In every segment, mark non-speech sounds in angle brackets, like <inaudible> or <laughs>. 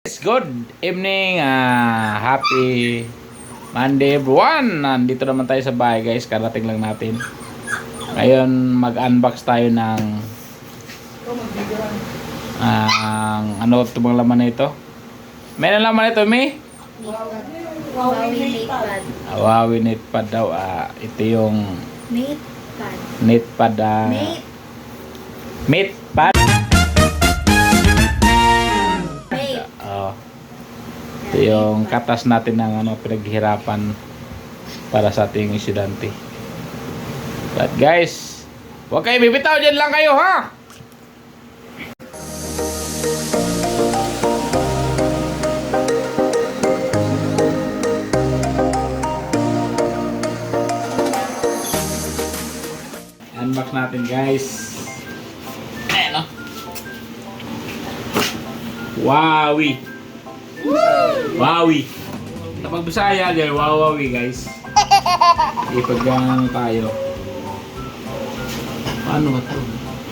Guys, good evening. ah happy Monday everyone. Nandito naman tayo sa bahay guys. Karating lang natin. Ngayon mag-unbox tayo ng ang ano ito bang laman na ito? May laman ito, May? Huawei MatePad. Huawei Netpad daw. Ah, ito yung MatePad. Netpad. ah, Mate. Ito yung katas natin ng ano, pinaghirapan para sa ating estudyante. But guys, huwag kayo bibitaw dyan lang kayo ha! Unbox natin guys. Ayan o. Wowie. Wowie. Kapag Bisaya, dahil wawawi guys. Ipagano tayo. Paano ba to?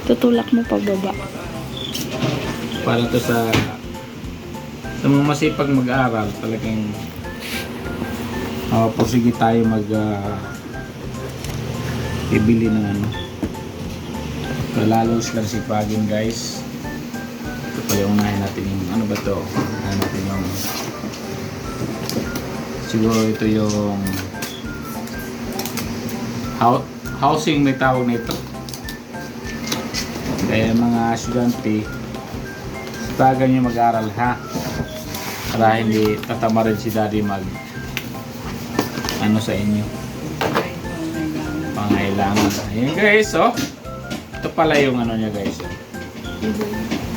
Tutulak mo pababa. Para to sa sa mga masipag mag-aral talagang uh, pusige tayo mag ah, bibili ng ano lalo sila sipagin guys yung unahin natin yung ano ba to unahin natin yung siguro ito yung hou- housing may tawag nito kaya mga estudyante Tagan nyo mag-aral ha. Para hindi tatama rin si daddy mag ano sa inyo. Pangailangan. Ayan guys, oh. Ito pala yung ano niya guys. oh.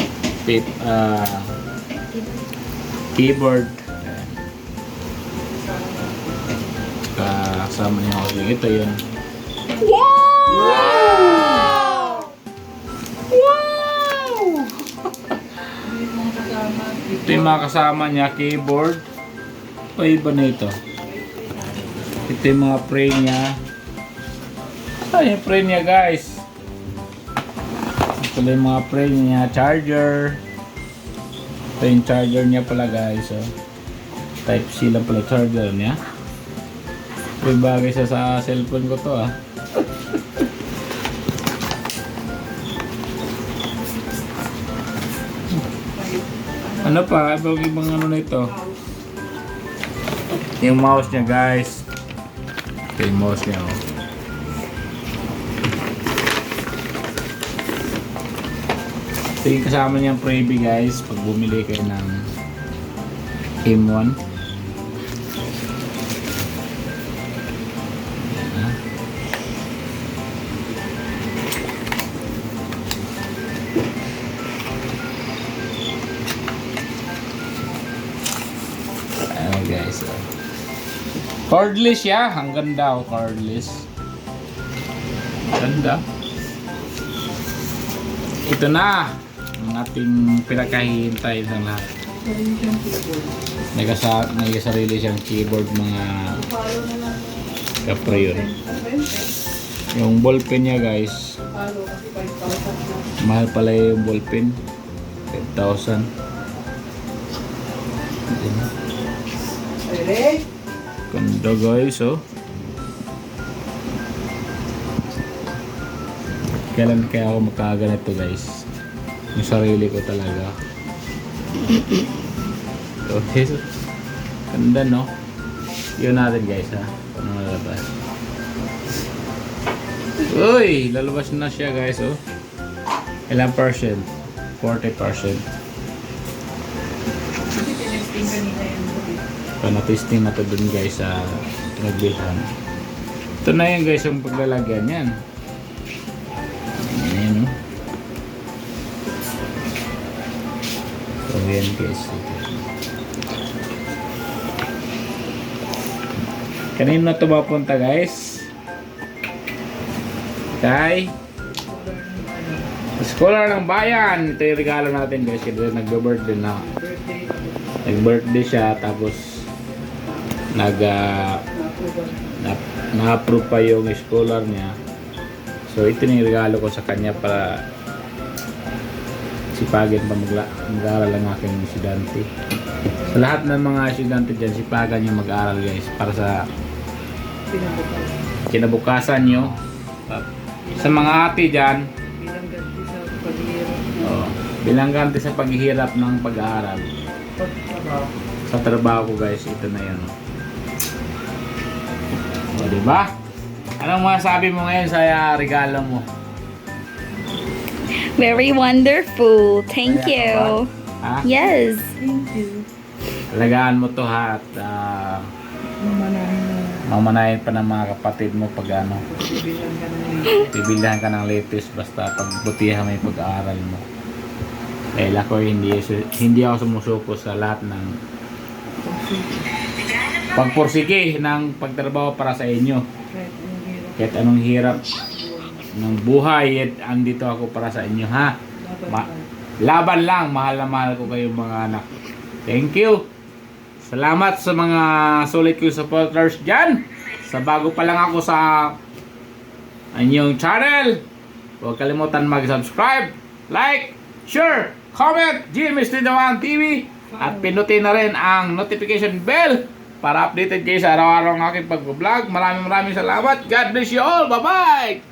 Tip, ah, keyboard. Ayan. Kasama niya ako. Ito yun. Ito yung mga kasama niya, keyboard. O iba na ito. Ito yung mga pray niya. Ay, yung pray niya guys. Ito lang yung mga pray niya, charger. Ito yung charger niya pala guys. Oh. Type C lang pala charger niya. May bagay sa, sa cellphone ko to ah. <laughs> Ano pa? Ibang ibang ano na ito? Yung mouse niya guys. Ito yung mouse niya oh. Ito yung kasama niyang freebie guys pag bumili kayo ng M1. Ayan, ah. Ano guys. oh. Cordless siya. Ang ganda oh, cordless. Ganda. Ito na. Ang ating pinakahihintay sa lahat. Nagasa, nagasarili siyang keyboard mga kapre yun. Yung ballpen niya guys. Mahal pala yung ballpen. 5,000. Ganda guys, oh. Kailan kaya ako magkaganito guys? Yung sarili ko talaga. So, ganda no? Yun natin guys ha. Ano lalabas? Uy! Lalabas na siya guys oh. Ilang percent? 40 percent. So, na-testing na to dun guys sa nagbilhan. Ito na yan guys yung paglalagyan yan. So yan guys. Kanino na ito mapunta guys? Kay Scholar ng Bayan. Ito yung regalo natin guys. Kasi nagbe-birthday na. Nag-birthday siya tapos nag na, na-approve pa yung scholar niya. So ito na yung regalo ko sa kanya para sipagan pa mag-aaral ang aking estudyante. Sa lahat ng mga estudyante dyan, sipagan nyo mag-aaral guys para sa Pinabukas. kinabukasan nyo. Sa mga ate dyan, Bilang ganti sa paghihirap. oh, bilang ganti sa paghihirap ng pag-aaral. Sa trabaho ko guys, ito na yun. O, di ba? Anong masabi mo ngayon sa regalo mo? Very wonderful. Thank Kaya you. ba? Ha? Yes. Thank you. Alagaan mo to ha at ah, Mamanahin na. mamanahin pa ng mga kapatid mo pag ano, Pagbibilang ka ng latest basta pagbutihan mo yung pag-aaral mo. Dahil ako hindi, hindi ako sumusuko sa lahat ng pagpursige ng pagtrabaho para sa inyo. Kahit anong hirap. Ng buhay, at andito ako para sa inyo ha. Laban Ma- laban lang, mahal na mahal ko kayong mga anak. Thank you. Salamat sa mga solid ko supporters dyan. Sa bago pa lang ako sa inyong channel. Huwag kalimutan mag-subscribe, like, share, comment, GMS Tindawan TV. At pinutin na rin ang notification bell para updated kayo sa araw-araw ng aking pag-vlog. Maraming maraming salamat. God bless you all. Bye-bye!